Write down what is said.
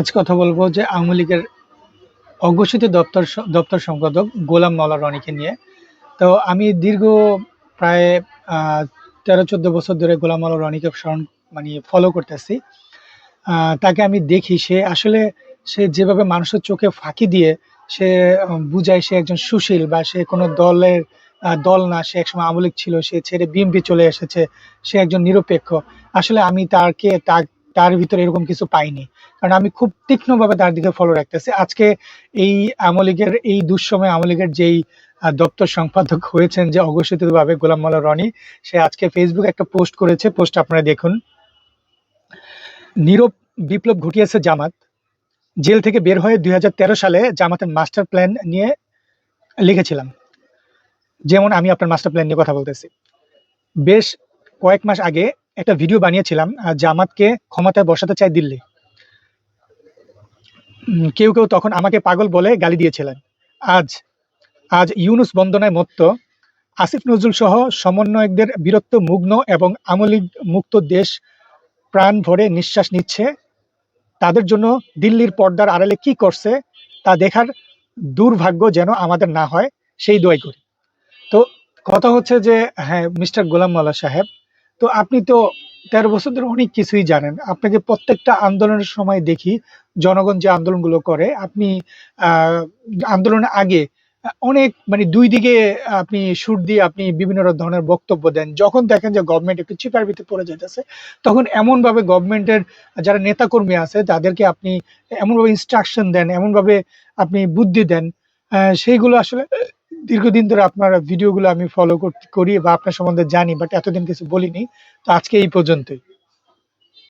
আজ কথা বলব যে আওয়ামী লীগের অঘোষিত দপ্তর দপ্তর সম্পাদক গোলাম মাওলা রনিকে নিয়ে। তো আমি দীর্ঘ প্রায় তেরো, চোদ্দ বছর ধরে গোলাম মাওলা রনিকে স্মরণ মানে ফলো করতেছি। তাকে আমি দেখি, সে আসলে সে যেভাবে মানুষের চোখে ফাঁকি দিয়ে সে বুঝায় সে একজন সুশীল বা সে কোনো দলের দল না, সে একসময় আওয়ামী লীগ ছিল, সে ছেড়ে বিএনপি চলে এসেছে, সে একজন নিরপেক্ষ। আসলে আমি তাকে তার তার ভিতরে এরকম কিছু পাইনি। কারণ আমি খুব তীক্ষ্ণভাবে তার দিকে ফলো রাখতেছি। আজকে এই আওয়ামী এই দুঃসময় আওয়ামী লীগের যেই দপ্তর সম্পাদক হয়েছেন যে অঘোষিতভাবে গোলাম মাল্লা রনি, সে আজকে ফেসবুকে একটা পোস্ট করেছে। পোস্ট আপনারা দেখুন। নীরব বিপ্লব ঘটিয়েছে জামাত। জেল থেকে বের হয়ে দুই হাজার তেরো সালে জামাতের মাস্টার প্ল্যান নিয়ে লিখেছিলাম। যেমন আমি আপনার মাস্টার প্ল্যান নিয়ে কথা বলতেছি। বেশ কয়েক মাস আগে একটা ভিডিও বানিয়েছিলাম জামাতকে ক্ষমতায় বসাতে চায় দিল্লি। কেউ কেউ তখন আমাকে পাগল বলে গালি দিয়েছিলেন। আজ আজ ইউনুস বন্দনায় মত্ত, আসিফ নজরুল সহ সমন্বয়কদের বীরত্ব মুগ্ন এবং আমলিগ মুক্ত দেশ প্রাণ ভরে নিঃশ্বাস নিচ্ছে। তাদের জন্য দিল্লির পর্দার আড়ালে কি করছে, তা দেখার দুর্ভাগ্য যেন আমাদের না হয়, সেই দোয়াই করি। তো কথা হচ্ছে যে হ্যাঁ মিস্টার গোলাম মাল্লা সাহেব তো আপনি তো তেরো বছর ধরে অনেক কিছুই জানেন। আপনাকে প্রত্যেকটা আন্দোলনের সময় দেখি, জনগণ যে আন্দোলনগুলো করে, আপনি আন্দোলনের আগে অনেক মানে দুই দিকে আপনি সুর দিয়ে আপনি বিভিন্ন ধরনের বক্তব্য দেন। যখন দেখেন যে গভর্নমেন্ট একটু চিপার ভিতরে পড়ে যাইতেছে, তখন এমন ভাবে গভর্নমেন্টের যারা নেতাকর্মী আছে, তাদেরকে আপনি এমন ভাবে ইনস্ট্রাকশন দেন এমন ভাবে আপনি বুদ্ধি দেন। সেইগুলো আসলে দীর্ঘদিন ধরে আপনার ভিডিওগুলো আমি ফলো করি বা আপনার সম্বন্ধে জানি বাট এতদিন কিছু বলিনি। তো আজকে এই পর্যন্তই।